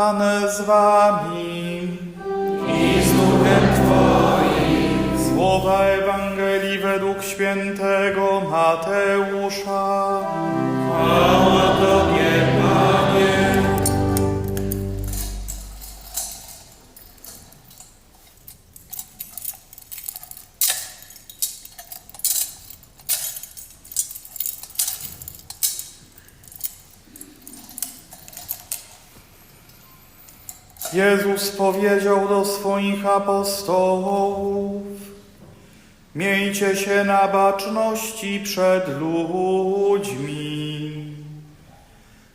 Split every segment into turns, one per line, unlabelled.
Pan z wami.
i z duchem Twoim.
Słowa Ewangelii według świętego Mateusza.
Chwała Tobie, Panie.
Jezus powiedział do swoich apostołów: Miejcie się na baczności przed ludźmi.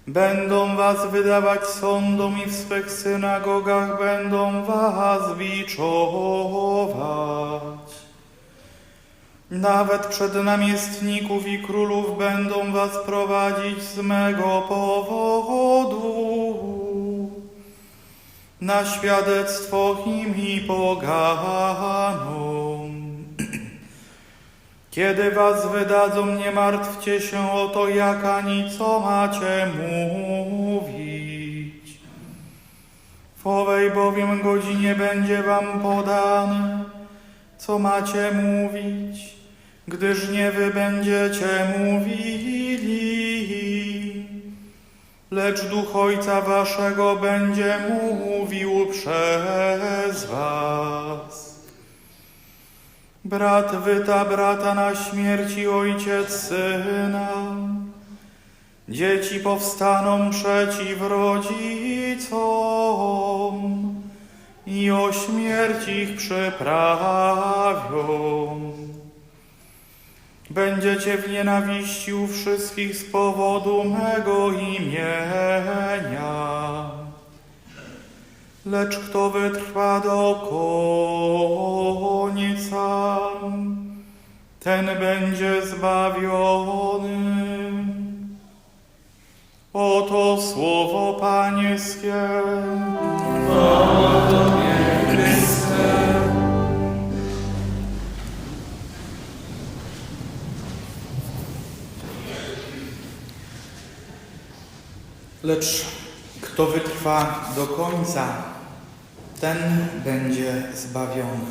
Będą was wydawać sądom i w swych synagogach będą was biczować. Nawet przed namiestników i królów będą was prowadzić z mego powodu na świadectwo im i poganom. Kiedy was wydadzą, nie martwcie się o to, jak ani co macie mówić. W owej bowiem godzinie będzie wam podane, co macie mówić, gdyż nie wy będziecie mówili, lecz Duch Ojca Waszego będzie mówił przez Was. Brat wyta brata na śmierci, ojciec syna. Dzieci powstaną przeciw rodzicom i o śmierć ich przyprawią. Będziecie w nienawiści u wszystkich z powodu mego imienia. Lecz kto wytrwa do końca, ten będzie zbawiony. Oto słowo Pańskie.
Chwała
Lecz kto wytrwa do końca, ten będzie zbawiony.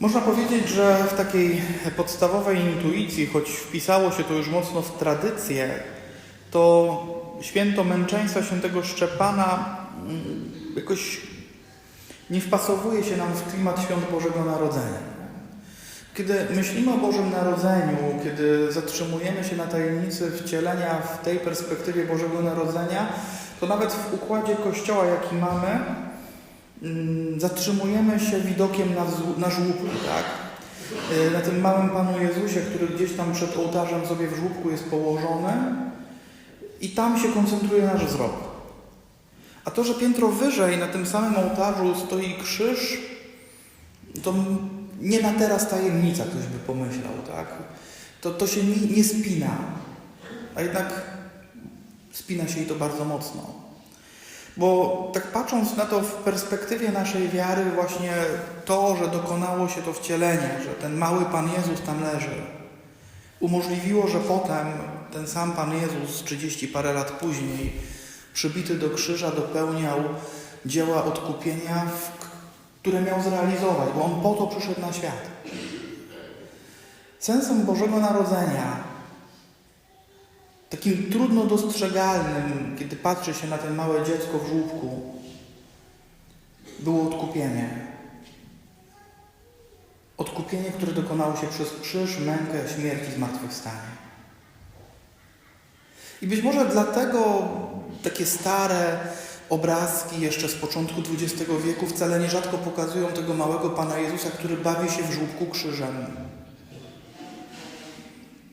Można powiedzieć, że w takiej podstawowej intuicji, choć wpisało się to już mocno w tradycję, to święto męczeństwa świętego Szczepana mm, jakoś nie wpasowuje się nam w klimat świąt Bożego Narodzenia. Kiedy myślimy o Bożym Narodzeniu, kiedy zatrzymujemy się na tajemnicy wcielenia w tej perspektywie Bożego Narodzenia, to nawet w układzie Kościoła, jaki mamy, mm, zatrzymujemy się widokiem na, na żłóbku, tak? Y, Na tym małym Panu Jezusie, który gdzieś tam przed ołtarzem sobie w żłóbku jest położony i tam się koncentruje nasz wzrok. A to, że piętro wyżej na tym samym ołtarzu stoi krzyż, to nie na teraz tajemnica, ktoś by pomyślał, tak? To, to się nie, nie spina, a jednak spina się i to bardzo mocno. Bo tak patrząc na to w perspektywie naszej wiary, właśnie to, że dokonało się to wcielenie, że ten mały Pan Jezus tam leży, umożliwiło, że potem ten sam Pan Jezus 30 parę lat później, przybity do krzyża, dopełniał dzieła odkupienia, w które miał zrealizować, bo On po to przyszedł na świat. Sensem Bożego Narodzenia, takim trudno dostrzegalnym, kiedy patrzy się na ten małe dziecko w żłóbku, było odkupienie. Odkupienie, które dokonało się przez krzyż, mękę, śmierć i zmartwychwstanie. I być może dlatego takie stare obrazki jeszcze z początku XX wieku wcale nierzadko pokazują tego małego Pana Jezusa, który bawi się w żłóbku krzyżem.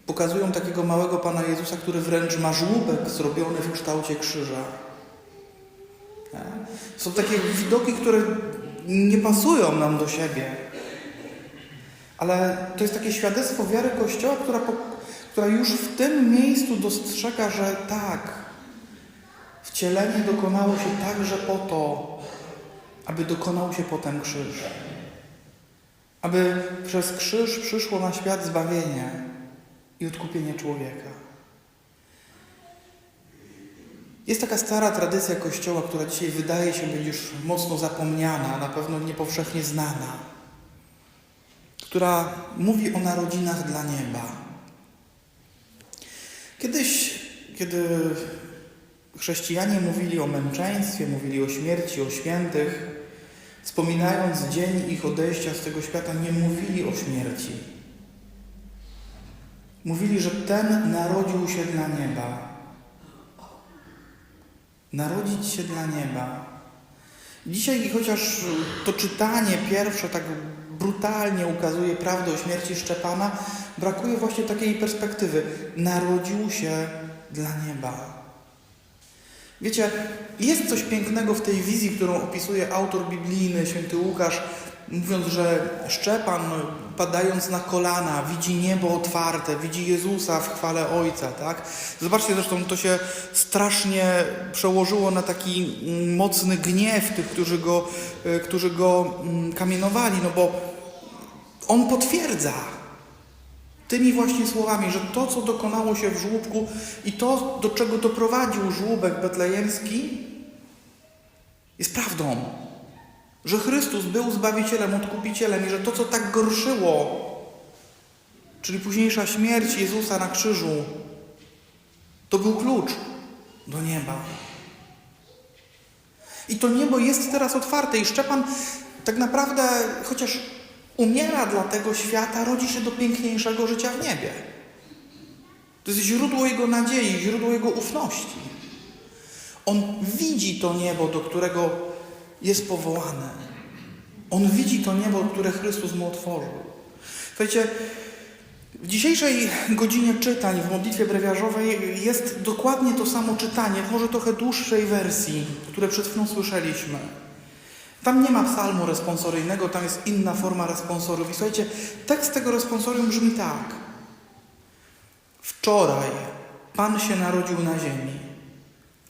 Pokazują takiego małego Pana Jezusa, który wręcz ma żłóbek zrobiony w kształcie krzyża. Są takie widoki, które nie pasują nam do siebie. Ale to jest takie świadectwo wiary Kościoła, która, która już w tym miejscu dostrzega, że tak, wcielenie dokonało się także po to, aby dokonał się potem krzyż. Aby przez krzyż przyszło na świat zbawienie i odkupienie człowieka. Jest taka stara tradycja Kościoła, która dzisiaj wydaje się być już mocno zapomniana, na pewno niepowszechnie znana, która mówi o narodzinach dla nieba. Kiedyś, kiedy chrześcijanie mówili o męczeństwie, mówili o śmierci, o świętych, wspominając dzień ich odejścia z tego świata, nie mówili o śmierci. Mówili, że ten narodził się dla nieba. Narodzić się dla nieba. Dzisiaj, chociaż to czytanie pierwsze tak brutalnie ukazuje prawdę o śmierci Szczepana, brakuje właśnie takiej perspektywy. Narodził się dla nieba. Wiecie, jest coś pięknego w tej wizji, którą opisuje autor biblijny, święty Łukasz, mówiąc, że Szczepan, padając na kolana, widzi niebo otwarte, widzi Jezusa w chwale Ojca, tak? Zobaczcie, zresztą to się strasznie przełożyło na taki mocny gniew tych, którzy go, y, którzy go mm, kamienowali, no bo on potwierdza tymi właśnie słowami, że to, co dokonało się w żłóbku i to, do czego doprowadził żłóbek betlejemski, jest prawdą. Że Chrystus był Zbawicielem, Odkupicielem i że to, co tak gorszyło, czyli późniejsza śmierć Jezusa na krzyżu, to był klucz do nieba. I to niebo jest teraz otwarte i Szczepan tak naprawdę, chociaż umiera dla tego świata, rodzi się do piękniejszego życia w niebie. To jest źródło jego nadziei, źródło jego ufności. On widzi to niebo, do którego jest powołany. On widzi to niebo, które Chrystus mu otworzył. Słuchajcie, w dzisiejszej godzinie czytań w modlitwie brewiarzowej jest dokładnie to samo czytanie, w może trochę dłuższej wersji, które przed chwilą słyszeliśmy. Tam nie ma psalmu responsoryjnego, tam jest inna forma responsorium. I słuchajcie, tekst tego responsorium brzmi tak. Wczoraj Pan się narodził na ziemi,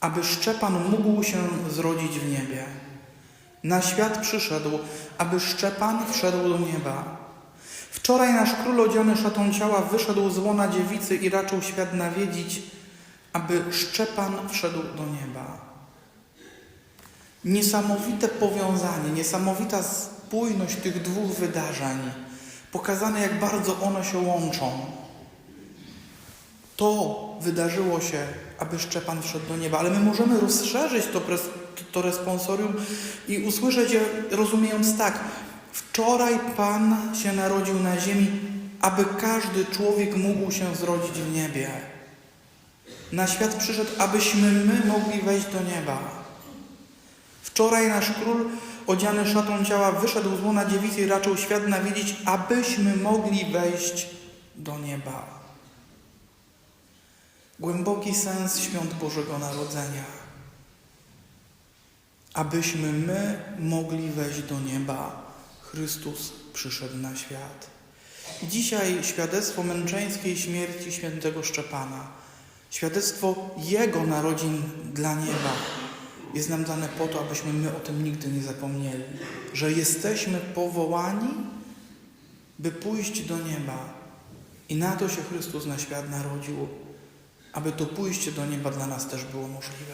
aby Szczepan mógł się zrodzić w niebie. Na świat przyszedł, aby Szczepan wszedł do nieba. Wczoraj nasz król odziany szatą ciała wyszedł z łona dziewicy i raczył świat nawiedzić, aby Szczepan wszedł do nieba. Niesamowite powiązanie, niesamowita spójność tych dwóch wydarzeń, pokazane jak bardzo one się łączą. To wydarzyło się, aby Szczepan wszedł do nieba, ale my możemy rozszerzyć to, to responsorium i usłyszeć je rozumiejąc tak. Wczoraj Pan się narodził na ziemi, aby każdy człowiek mógł się zrodzić w niebie. Na świat przyszedł, abyśmy my mogli wejść do nieba. Wczoraj nasz król, odziany szatą ciała, wyszedł z łona dziewicy i raczył świat nawiedzić, abyśmy mogli wejść do nieba. Głęboki sens świąt Bożego Narodzenia. Abyśmy my mogli wejść do nieba. Chrystus przyszedł na świat. I dzisiaj świadectwo męczeńskiej śmierci świętego Szczepana, świadectwo Jego narodzin dla nieba jest nam dane po to, abyśmy my o tym nigdy nie zapomnieli, że jesteśmy powołani, by pójść do nieba. I na to się Chrystus na świat narodził, aby to pójście do nieba dla nas też było możliwe.